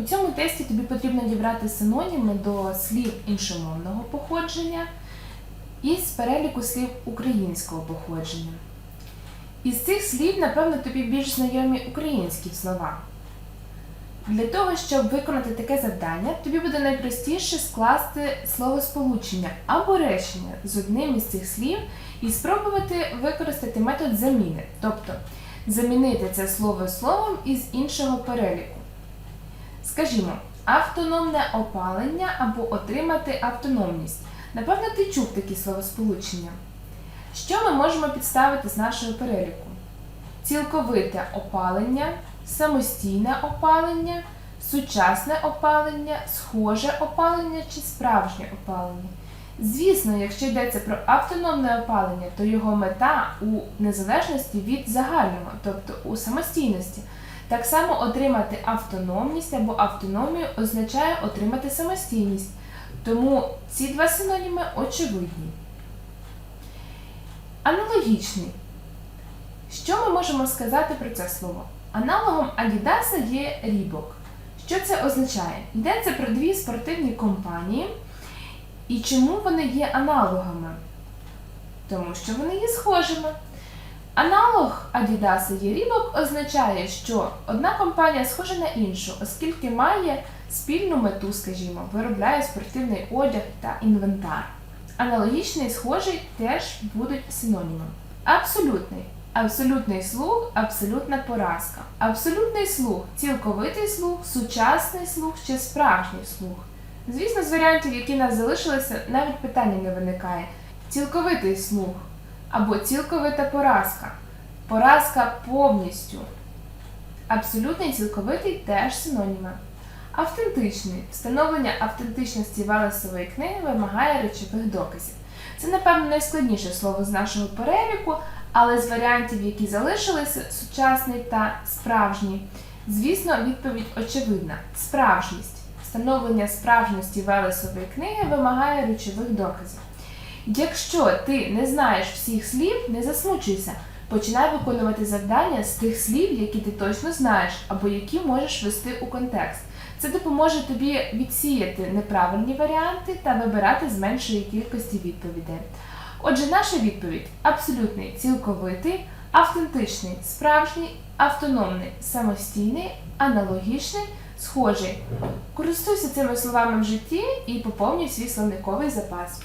У цьому тесті тобі потрібно дібрати синоніми до слів іншомовного походження і з переліку слів українського походження. Із цих слів, напевно, тобі більш знайомі українські слова. Для того, щоб виконати таке завдання, тобі буде найпростіше скласти словосполучення або речення з одним із цих слів і спробувати використати метод заміни, тобто замінити це слово словом із іншого переліку. Скажімо, автономне опалення або отримати автономність. Напевно, ти чув такі словосполучення. Що ми можемо підставити з нашого переліку? Цілковите опалення, самостійне опалення, сучасне опалення, схоже опалення чи справжнє опалення. Звісно, якщо йдеться про автономне опалення, то його мета у незалежності від загального, тобто у самостійності. Так само отримати автономність або автономію означає отримати самостійність. Тому ці два синоніми очевидні. Аналогічний. Що ми можемо сказати про це слово? Аналогом Адідаса є Рібок. Що це означає? Йдеться про дві спортивні компанії. І чому вони є аналогами? Тому що вони є схожими. Аналог Адідаса є Рібок означає, що одна компанія схожа на іншу, оскільки має спільну мету, скажімо, виробляє спортивний одяг та інвентар. Аналогічний і схожий теж будуть синонімами. Абсолютний. Абсолютний слух, абсолютна поразка. Абсолютний слух, цілковитий слух, сучасний слух чи справжній слух. Звісно, з варіантів, які нас залишилися, навіть питання не виникає. Цілковитий слух або цілковита поразка. Поразка повністю. Абсолютний і цілковитий теж синоніми. Автентичний. Встановлення автентичності Велесової книги вимагає речових доказів. Це, напевно, найскладніше слово з нашого переліку, але з варіантів, які залишилися, сучасний та справжній. Звісно, відповідь очевидна: справжність. Встановлення справжності Велесової книги вимагає речових доказів. Якщо ти не знаєш всіх слів, не засмучуйся. Починай виконувати завдання з тих слів, які ти точно знаєш, або які можеш ввести у контекст. Це допоможе тобі відсіяти неправильні варіанти та вибирати з меншої кількості відповідей. Отже, наша відповідь абсолютний, цілковитий, автентичний, справжній, автономний, самостійний, аналогічний, схожий. Користуйся цими словами в житті і поповнюй свій словниковий запас.